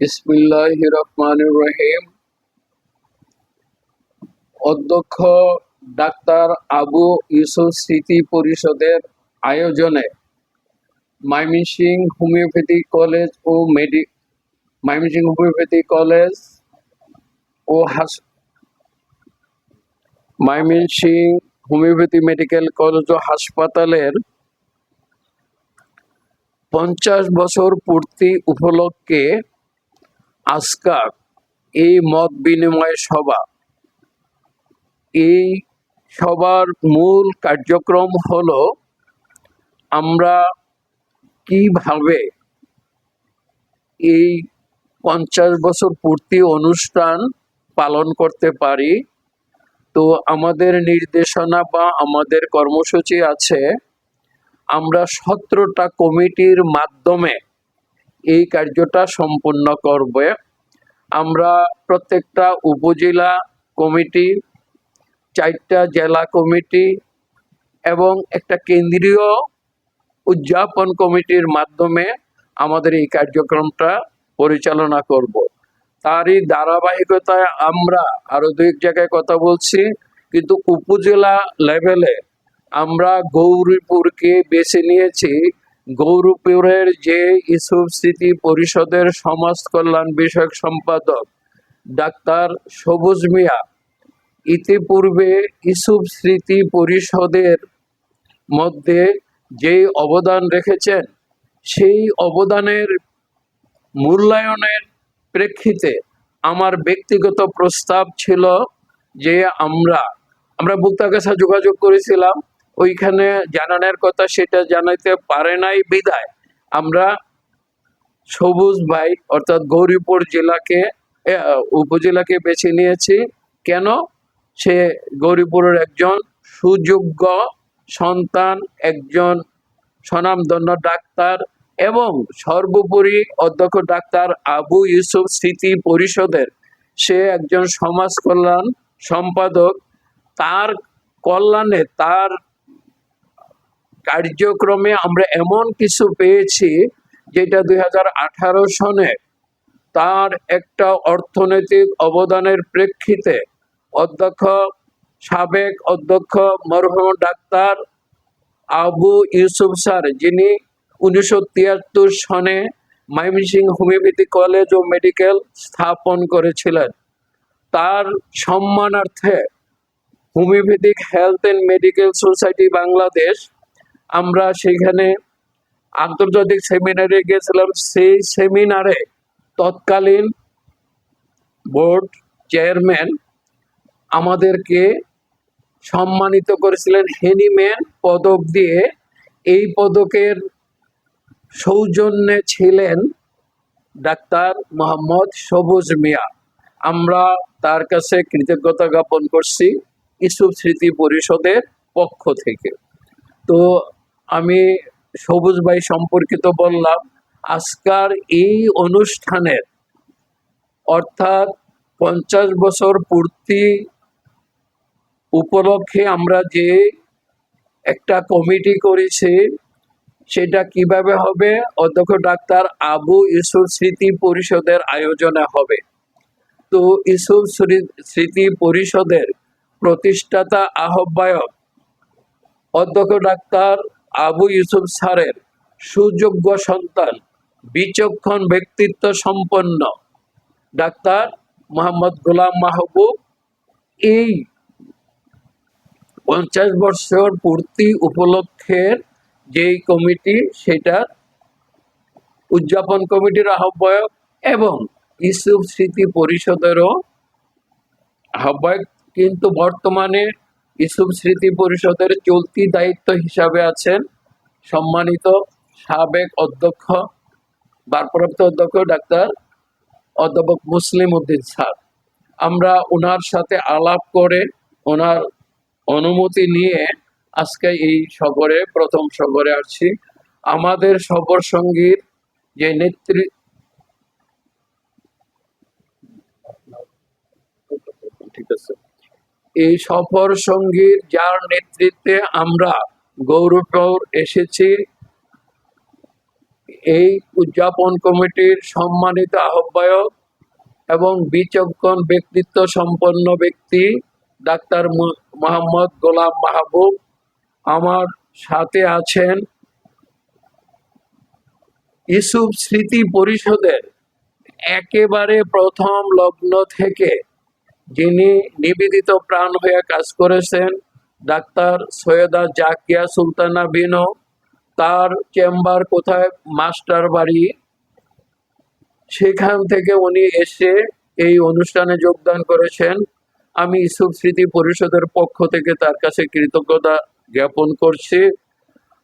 বিসমিল্লাহ রহমান রহিম অধ্যক্ষ ডাক্তার আবু ইউসুফ স্মৃতি পরিষদের আয়োজনে ময়মনসিং হোমিওপ্যাথি কলেজ ও মেডি ময়মনসিং হোমিওপ্যাথি কলেজ ও হাস ময়মনসিং হোমিওপ্যাথি মেডিকেল কলেজ ও হাসপাতালের পঞ্চাশ বছর পূর্তি উপলক্ষে আজকার, এই মত বিনিময় সভা। এই সবার মূল কার্যক্রম হলো, আমরা কীভাবে এই পঞ্চাশ বছর পূর্তি অনুষ্ঠান পালন করতে পারি? তো আমাদের নির্দেশনা বা আমাদের কর্মসূচি আছে, আমরা সতেরোটা কমিটির মাধ্যমে এই কার্যটা সম্পূর্ণ করবে। আমরা প্রত্যেকটা উপজেলা কমিটি, চারটা জেলা কমিটি এবং একটা কেন্দ্রীয় উদযাপন কমিটির মাধ্যমে আমাদের এই কার্যক্রমটা পরিচালনা করব। তারই ধারাবাহিকতায় আমরা আরও দুই এক জায়গায় কথা বলছি, কিন্তু উপজেলা লেভেলে আমরা গৌরীপুরকে বেছে নিয়েছি গৌরীপুরের যে ইসুফ স্মৃতি পরিষদের সমাজ কল্যাণ বিষয়ক সম্পাদক ডাক্তার সবুজ মিয়া, ইতিপূর্বে ইসুফ স্মৃতি পরিষদের মধ্যে যেই অবদান রেখেছেন, সেই অবদানের মূল্যায়নের প্রেক্ষিতে আমার ব্যক্তিগত প্রস্তাব ছিল যে আমরা আমরা বুক্তার কাছে যোগাযোগ করেছিলাম। ওইখানে জানানোর কথা সেটা জানাইতে পারে নাই বিদায় আমরা সবুজ ভাই, অর্থাৎ গৌরীপুর জেলাকে উপজেলাকে বেছে নিয়েছি। কেন? সে গৌরীপুরের একজন সুযোগ্য সন্তান, একজন স্বনামধন্য ডাক্তার এবং সর্বোপরি অধ্যক্ষ ডাক্তার আবু ইউসুফ স্মৃতি পরিষদের। সে একজন সমাজ কল্যাণ সম্পাদক। তার কল্যাণে তার কার্যক্রমে আমরা এমন কিছু পেয়েছি যেটা দু হাজার আঠারো সনে তার একটা অর্থনৈতিক অবদানের প্রেক্ষিতে অধ্যক্ষ, সাবেক অধ্যক্ষ, মরহুম ডাক্তার আবু ইউসুফ স্যার, যিনি উনিশশো তিয়াত্তর সনে ময়মনসিং হোমিওপ্যাথি কলেজ ও মেডিকেল স্থাপন করেছিলেন। তার সম্মানার্থে homeopathic health and medical society Bangladesh আমরা সেখানে আন্তর্জাতিক সেমিনারে গেছিলাম সেই সেমিনারে তৎকালীন বোর্ড চেয়ারম্যান আমাদেরকে সম্মানিত করেছিলেন। হেনিম্যান পদক দিয়ে এই পদকের সৌজন্যে ছিলেন ডাক্তার মোহাম্মদ সবুজ মিয়া। আমরা তার কাছে কৃতজ্ঞতা জ্ঞাপন করছি ইসুফ স্মৃতি পরিষদের পক্ষ থেকে। তো আমি সবুজ ভাই সম্পর্কিত বললাম, আজকার এই অনুষ্ঠানের অর্থাৎ পঞ্চাশ বছর পূর্তি উপলক্ষে আমরা যে একটা কমিটি করেছি, সেটা কীভাবে হবে? অধ্যক্ষ ডাক্তার আবু ইউসুফ স্মৃতি পরিষদের আয়োজনে হবে। তো ইউসুফ স্মৃতি পরিষদের প্রতিষ্ঠাতা আহ্বায়ক অধ্যক্ষ ডাক্তার আবু ইউসুফ স্যারের সুযোগ্য সন্তান, বিচক্ষণ ব্যক্তিত্ব সম্পন্ন ডাক্তার মোহাম্মদ গোলাম মাহবুব। এই পঞ্চাশ বছর পূর্তি উপলক্ষের যেই কমিটি, সেটা উদযাপন কমিটির আহ্বায়ক এবং ইসুফ স্মৃতি পরিষদেরও আহ্বায়ক। কিন্তু বর্তমানে ইসুফ স্মৃতি পরিষদের চলতি দায়িত্ব হিসাবে আছেন সম্মানিত সাবেক অধ্যক্ষ, ভারপ্রাপ্ত অধ্যক্ষ ডাক্তার অধ্যাপক মুসলিম উদ্দিন স্যার। আমরা ওনার সাথে আলাপ করে ওনার অনুমতি নিয়ে আজকে এই সফরে, প্রথম সফরে আসছি। আমাদের সফর সঙ্গীর যে নেত্রী ঠিক আছে। এই সফর সঙ্গীর যার নেতৃত্বে আমরা গৌরবপুর এসেছি, এই উদযাপন কমিটির সম্মানিত আহ্বায়ক এবং বিচক্ষণ ব্যক্তিত্ব সম্পন্ন ব্যক্তি ডাক্তার মোহাম্মদ গোলাম মাহবুব। আমার সাথে আছেন ইসুফ স্মৃতি পরিষদের একেবারে প্রথম লগ্ন থেকে যিনি নিবেদিত প্রাণ হয়ে কাজ করেছেন, ডাক্তার সৈয়দা জাকিয়া সুলতানা বিনো, তার চেম্বার কোথায়? মাস্টার বাড়ি। সেখান থেকে উনি এসে এই অনুষ্ঠানে যোগদান করেছেন। আমি ইসুফ স্মৃতি পরিষদের পক্ষ থেকে তার কাছে কৃতজ্ঞতা জ্ঞাপন করছি।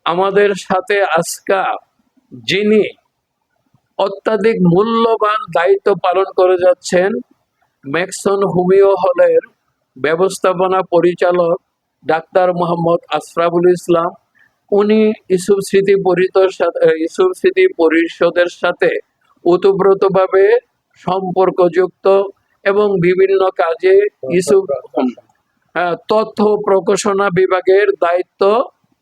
আমাদের সাথে আজকা যিনি অত্যাধিক মূল্যবান দায়িত্ব পালন করে যাচ্ছেন ম্যাক্সন হোমিও হলের ব্যবস্থাপনা পরিচালক ডাক্তার মোহাম্মদ আশরাফুল ইসলাম। উনি ইসুফ স্মৃতি সাথে ইসুফ স্মৃতি পরিষদের সাথে ওতপ্রোতভাবে সম্পর্কযুক্ত এবং বিভিন্ন কাজে ইসুফ তথ্য প্রকাশনা বিভাগের দায়িত্ব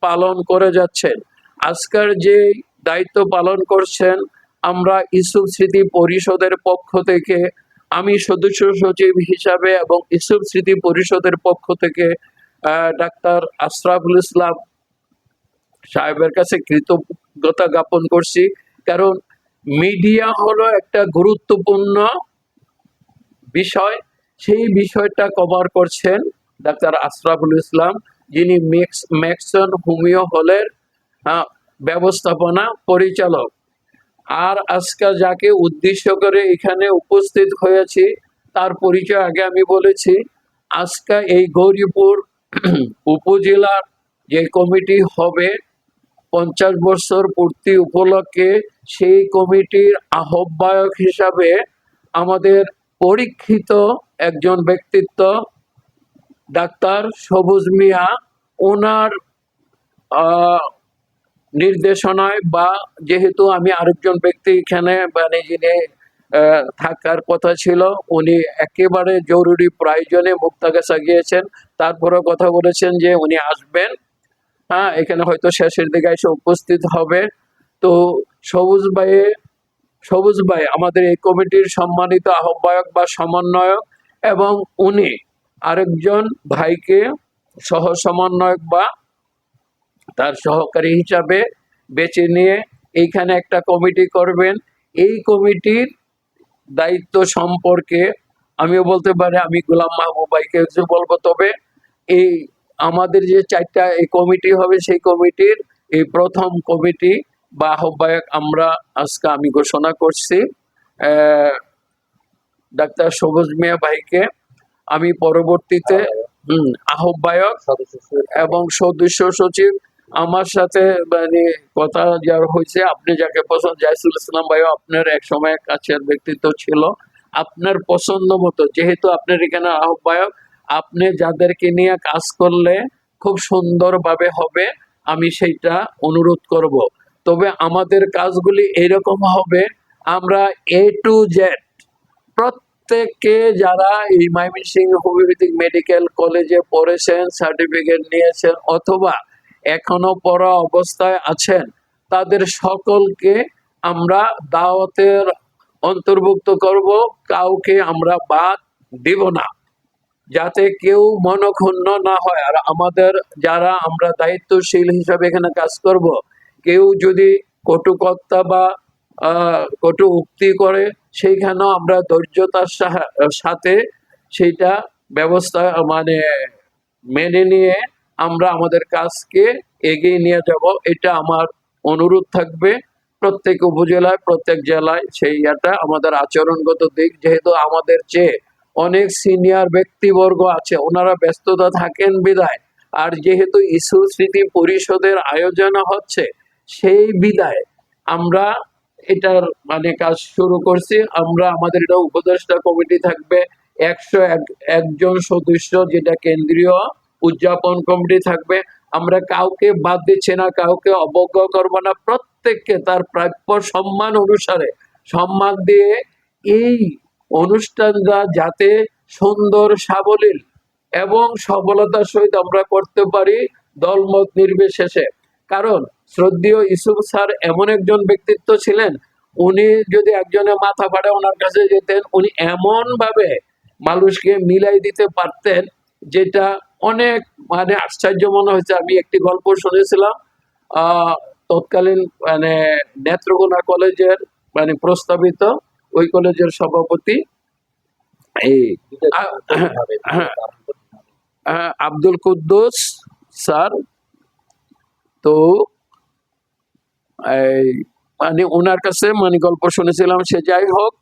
পালন করে যাচ্ছেন। আজকের যে দায়িত্ব পালন করছেন, আমরা ইসুফ স্মৃতি পরিষদের পক্ষ থেকে আমি সদস্য সচিব হিসাবে এবং ইসুফ স্মৃতি পরিষদের পক্ষ থেকে ডাক্তার আশরাফুল ইসলাম সাহেবের কাছে কৃতজ্ঞতা জ্ঞাপন করছি। কারণ মিডিয়া হলো একটা গুরুত্বপূর্ণ বিষয়। সেই বিষয়টা কভার করছেন ডাক্তার আশরাফুল ইসলাম, যিনি ম্যাক্সন হোমিও হলের ব্যবস্থাপনা পরিচালক। আর আজকে যাকে উদ্দেশ্য করে এখানে উপস্থিত হয়েছি, তার পরিচয় আগে আমি বলেছি। আজকে এই গৌরীপুর উপজেলার যে কমিটি হবে, পঞ্চাশ বছর পূর্তি উপলক্ষে সেই কমিটির আহ্বায়ক হিসাবে আমাদের পরীক্ষিত একজন ব্যক্তিত্ব, ডাক্তার সবুজ মিয়া। ওনার নির্দেশনায় বা যেহেতু আমি আরেকজন ব্যক্তি এখানে মানে যিনি থাকার কথা ছিল, উনি একেবারে জরুরি প্রয়োজনে মুক্তাগাছা গিয়েছেন। তারপরেও কথা বলেছেন যে উনি আসবেন। হ্যাঁ এখানে হয়তো শেষের দিকে এসে উপস্থিত হবে। তো সবুজ ভাইয়ে, সবুজ ভাই, আমাদের এই কমিটির সম্মানিত আহ্বায়ক বা সমন্বয়ক এবং উনি আরেকজন ভাইকে সহ সমন্বয়ক বা তার সহকারী হিসাবে বেছে নিয়ে এইখানে একটা কমিটি করবেন। এই কমিটির দায়িত্ব সম্পর্কে আমিও বলতে পারি আমি গোলাম মাহবুব ভাইকে কিছু বলব তবে এই আমাদের যে চারটা এই কমিটি হবে সেই কমিটির এই প্রথম কমিটি বা আহ্বায়ক আমরা আজকে আমি ঘোষণা করছি। আহ, ডাক্তার সবুজ মিয়া ভাইকে আমি পরবর্তীতে হুম আহ্বায়ক এবং সদস্য সচিব আমার সাথে মানে কথা যার হয়েছে, আপনি যাকে পছন্দ জাইসুল ইসলাম ভাইও আপনার এক সময় কাছের ব্যক্তিত্ব ছিল। আপনার পছন্দ মতো, যেহেতু আপনার এখানে আহ্বায়ক, আপনি যাদেরকে নিয়ে কাজ করলে খুব সুন্দরভাবে হবে, আমি সেইটা অনুরোধ করব। তবে আমাদের কাজগুলি এরকম হবে, আমরা এ টু জেড প্রত্যেককে যারা এই ময়মনসিংহ হোমিওপ্যাথিক মেডিকেল কলেজে পড়েছেন সার্টিফিকেট নিয়েছেন, অথবা এখনও পড়া অবস্থায় আছেন। তাদের সকলকে আমরা দাওয়াতের অন্তর্ভুক্ত করব, কাউকে আমরা বাদ দিব না। যাতে কেউ মনক্ষুণ্ণ না হয়। আর আমাদের যারা আমরা দায়িত্বশীল হিসাবে এখানে কাজ করব, কেউ যদি কটুকত্তা বা কটু উক্তি করে, সেইখানেও আমরা ধৈর্যতার সাথে সেইটা ব্যবস্থা মানে মেনে নিয়ে আমরা আমাদের কাজকে এগিয়ে নিয়ে যাব। এটা আমার অনুরোধ থাকবে। প্রত্যেক উপজেলায়, প্রত্যেক জেলায় সেই এটা আমাদের আচরণগত দিক। যেহেতু আমাদের চেয়ে অনেক সিনিয়র ব্যক্তিবর্গ আছে, ওনারা ব্যস্ততা থাকেন বিদায়। আর যেহেতু ইস্যু স্মৃতি পরিষদের আয়োজন হচ্ছে, সেই বিদায় আমরা এটার মানে কাজ শুরু করছি। আমরা আমাদের এটা উপদেষ্টা কমিটি থাকবে একশো এক, একজন সদস্য যেটা কেন্দ্রীয় উদযাপন কমিটি থাকবে। আমরা কাউকে বাদ দিচ্ছি না, কাউকে অবজ্ঞা করব না। প্রত্যেককে তার প্রাপ্য সম্মান অনুসারে সম্মান দিয়ে এই অনুষ্ঠানটা যাতে সুন্দর, সাবলীল এবং সফলতার সহিত আমরা করতে পারি দলমত নির্বিশেষে। কারণ শ্রদ্ধেয় ইসুফ স্যার এমন একজন ব্যক্তিত্ব ছিলেন, উনি যদি একজনের মাথা ফাটে ওনার কাছে যেতেন, উনি এমন ভাবে মানুষকে মিলাই দিতে পারতেন, যেটা অনেক মানে আশ্চর্য মনে হয়েছে। আমি একটি গল্প শুনেছিলাম তৎকালীন মানে নেত্রকোনা কলেজের মানে প্রস্তাবিত ওই কলেজের সভাপতি এই আব্দুল কুদ্দুস স্যার। তো এই মানে ওনার কাছে মানে গল্প শুনেছিলাম, সে যাই হোক